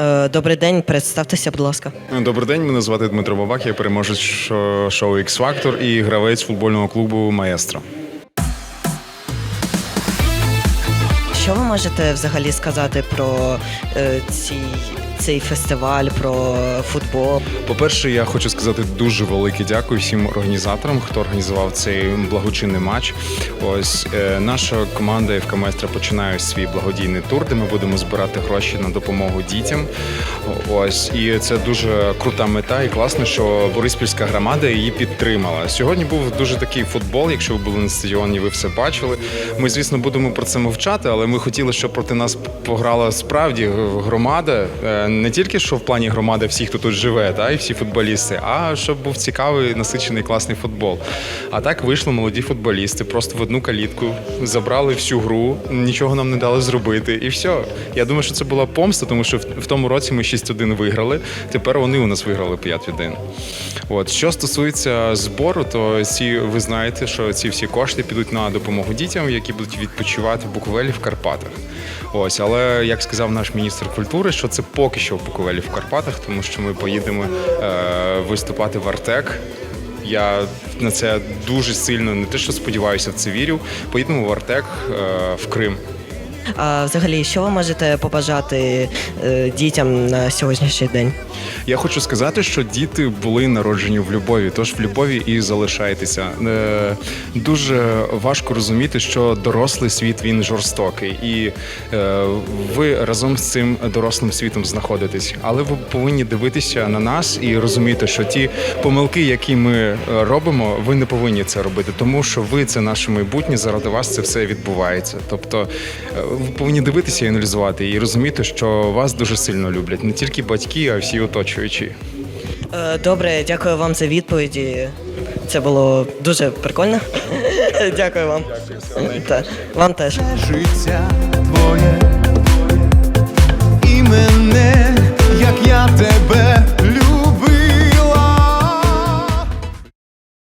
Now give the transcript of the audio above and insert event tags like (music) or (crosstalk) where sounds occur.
Е, Добрий день, представтеся, будь ласка. Добрий день, мене звати Дмитро Бабак, я переможець шоу X Factor і гравець футбольного клубу Маестро. Що ви можете взагалі сказати про е, ці, цей фестиваль, про футбол? По-перше, я хочу сказати дуже велике дякую всім організаторам, хто організував цей благочинний матч. Ось е, наша команда ФК Маестро починає свій благодійний тур, де ми будемо збирати гроші на допомогу дітям. Ось і це дуже крута мета, і класно, що Бориспільська громада її підтримала. Сьогодні був дуже такий футбол. Якщо ви були на стадіоні, ви все бачили. Ми, звісно, будемо про це мовчати, але ми хотіли, щоб проти нас пограла справді громада. Не тільки що в плані громади всі, хто тут живе, та і всі футболісти, а щоб був цікавий, насичений, класний футбол. А так вийшли молоді футболісти, просто в одну калітку забрали всю гру, нічого нам не дали зробити, і все. Я думаю, що це була помста, тому що в, тому році ми 6-1 виграли. Тепер вони у нас виграли 5-1. От що стосується збору, то ці ви знаєте, що ці всі кошти підуть на допомогу дітям, які будуть відпочивати в Буковелі в Карпатах. Ось, але як сказав наш міністр культури, що це поки що в Буковелі в Карпатах, тому що ми поїдемо е, виступати в Артек. Я на це дуже сильно не те, що сподіваюся, в це вірю. Поїдемо в Артек е, в Крим. А взагалі, що ви можете побажати е, дітям на сьогоднішній день? Я хочу сказати, що діти були народжені в любові, тож в любові і залишайтеся. Е, Дуже важко розуміти, що дорослий світ він жорстокий, і е, ви разом з цим дорослим світом знаходитесь. Але ви повинні дивитися на нас і розуміти, що ті помилки, які ми е, робимо, ви не повинні це робити, тому що ви це наше майбутнє. Заради вас це все відбувається. Тобто е, ви повинні дивитися і аналізувати і розуміти, що вас дуже сильно люблять не тільки батьки, а й всі оточуючі. Е, Добре, дякую вам за відповіді. Це було дуже прикольно. (laughs) Дякую вам. Та, вам теж. життя твоє